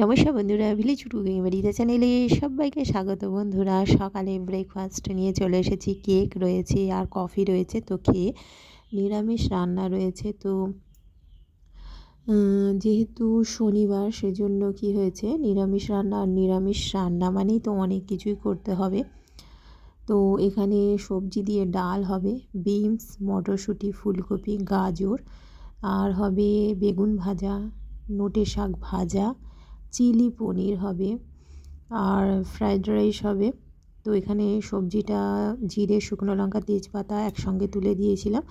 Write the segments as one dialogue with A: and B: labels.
A: নমস্কার বন্ধুরা village cooking বাড়িতে চ্যানেলে সবাইকে স্বাগত বন্ধুরা। সকালে ব্রেকফাস্ট নিয়ে চলে এসেছি কেক রয়েছে আর কফি রয়েছে, তো খেয়ে নিরামিষ রান্না রয়েছে। তো যেহেতু শনিবার, সেজন্য কি হয়েছে? নিরামিষ রান্না আর নিরামিষ রান্না মানেই তো অনেক কিছুই করতে হবে। তো, এখানে সবজি দিয়ে ডাল হবে বিনস মটরশুঁটি, ফুলকপি, গাজর, আর হবে বেগুন ভাজা, নোটে শাক ভাজা চিলি পনির হবে আর ফ্রায়েড রাইস হবে। তো এখানে সবজিটা জিরে, শুকনো লঙ্কা, তেজপাতা একসঙ্গে তুলে দিয়েছিলাম।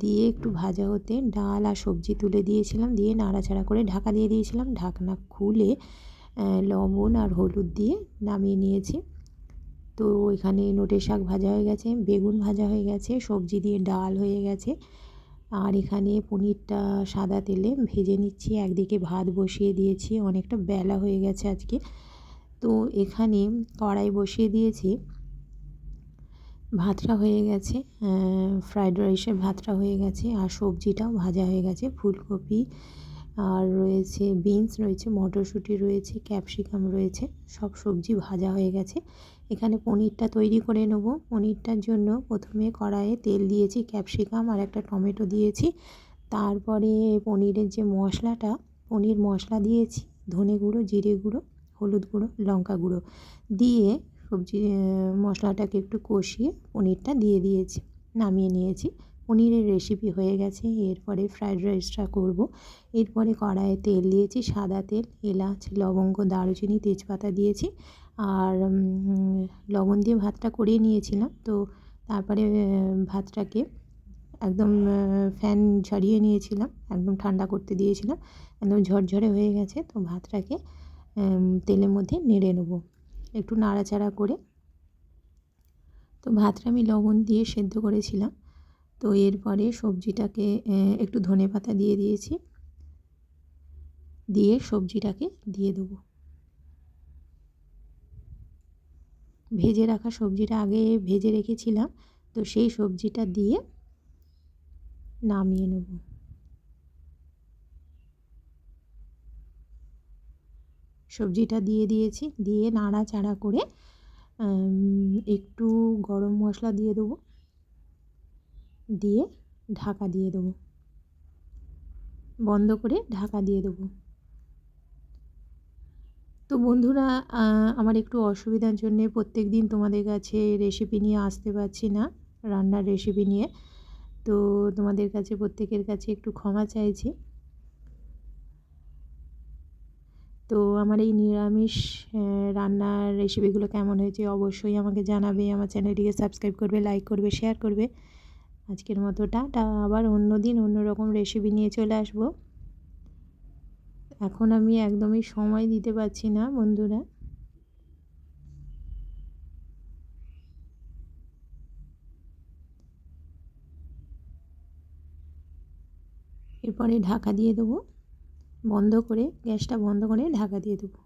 A: দিয়ে একটু ভাজা হতে ডাল আর সবজি তুলে দিয়েছিলাম। দিয়ে নাড়াচাড়া করে ঢাকা দিয়ে দিয়েছিলাম। ঢাকনা খুলে লবণ আর হলুদ দিয়ে নামিয়ে নিয়েছি। তো এখানে নোটে শাক ভাজা হয়ে গেছে, বেগুন ভাজা হয়ে গেছে, সবজি দিয়ে ডাল হয়ে গেছে। আর এখানে পনিরটা সাদা তেলে ভেজে নিচ্ছি। একদিকে ভাত বসিয়ে দিয়েছি, অনেকটা বেলা হয়ে গেছে আজকে। তো এখানে কড়াই বসিয়ে দিয়েছি। ভাতটা হয়ে গেছে ফ্রায়েড রাইসের ভাতটা হয়ে গেছে, আর সবজিটাও ভাজা হয়ে গেছে, ফুলকপি আর রয়েছে বিনস রয়েছে, মটরশুঁটি রয়েছে, ক্যাপসিকাম রয়েছে, সব সবজি ভাজা হয়ে গেছে। এখানে পনিরটা তৈরি করে নেব। পনিরটার জন্য প্রথমে কড়াইয়ে তেল দিয়েছি, ক্যাপসিকাম আর একটা টমেটো দিয়েছি। তারপরে পনিরের যে মশলাটা, পনির মশলা দিয়েছি, ধনে গুঁড়ো, জিরে গুঁড়ো, হলুদ গুঁড়ো, লঙ্কা গুঁড়ো দিয়ে সবজি মশলাটাকে একটু কষিয়ে পনিরটা দিয়ে দিয়েছি, নামিয়ে নিয়েছি। পনিরের রেসিপি হয়ে গেছে। এরপরে ফ্রায়েড রাইসটা করব। এরপরে কড়াইয়ে তেল দিয়েছি, সাদা তেল, এলাচ, লবঙ্গ, দারুচিনি, তেজপাতা দিয়েছি। আর লবণ দিয়ে ভাতটা করিয়ে নিয়েছিলাম। তো তারপরে ভাতটাকে একদম ফ্যান ঝরিয়ে নিয়েছিলাম। একদম ঠান্ডা করতে দিয়েছিলাম। একদম ঝরঝরে হয়ে গেছে। তো ভাতটাকে তেলের মধ্যে নেড়ে নেব। একটু নাড়াচাড়া করে। তো ভাতটা আমি লবণ দিয়ে সেদ্ধ করেছিলাম। তো এরপরে সবজিটাকে একটু ধনে পাতা দিয়ে দিয়েছি। দিয়ে সবজিটাকে দিয়ে দেবো। ভেজে রাখা সবজিটা আগে ভেজে রেখেছিলাম, তো সেই সবজিটা দিয়ে নামিয়ে নেব। সবজিটা দিয়ে দিয়েছি, দিয়ে নাড়াচাড়া করে একটু গরম মশলা দিয়ে দেবো। দিয়ে ঢাকা দিয়ে দেবো। বন্ধ করে ঢাকা দিয়ে দেবো। তো বন্ধুরা আমার একটু অসুবিধার জন্যে প্রত্যেক দিন তোমাদের কাছে রেসিপি নিয়ে আসতে পারছি না, রান্নার রেসিপি নিয়ে। তো তোমাদের কাছে, প্রত্যেকের কাছে একটু ক্ষমা চাইছি। তো আমার এই নিরামিষ রান্নার রেসিপিগুলো কেমন হয়েছে অবশ্যই আমাকে জানাবে। আমার চ্যানেলটিকে সাবস্ক্রাইব করবে লাইক করবে শেয়ার করবে। আজকের মতো টাটা, আবার অন্য দিন অন্য রকম রেসিপি নিয়ে চলে আসব। এখন আমি একদমই সময় দিতে পারছি না, বন্ধুরা। এরপরে ঢাকা দিয়ে দেবো, বন্ধ করে, গ্যাসটা বন্ধ করে ঢাকা দিয়ে দেবো।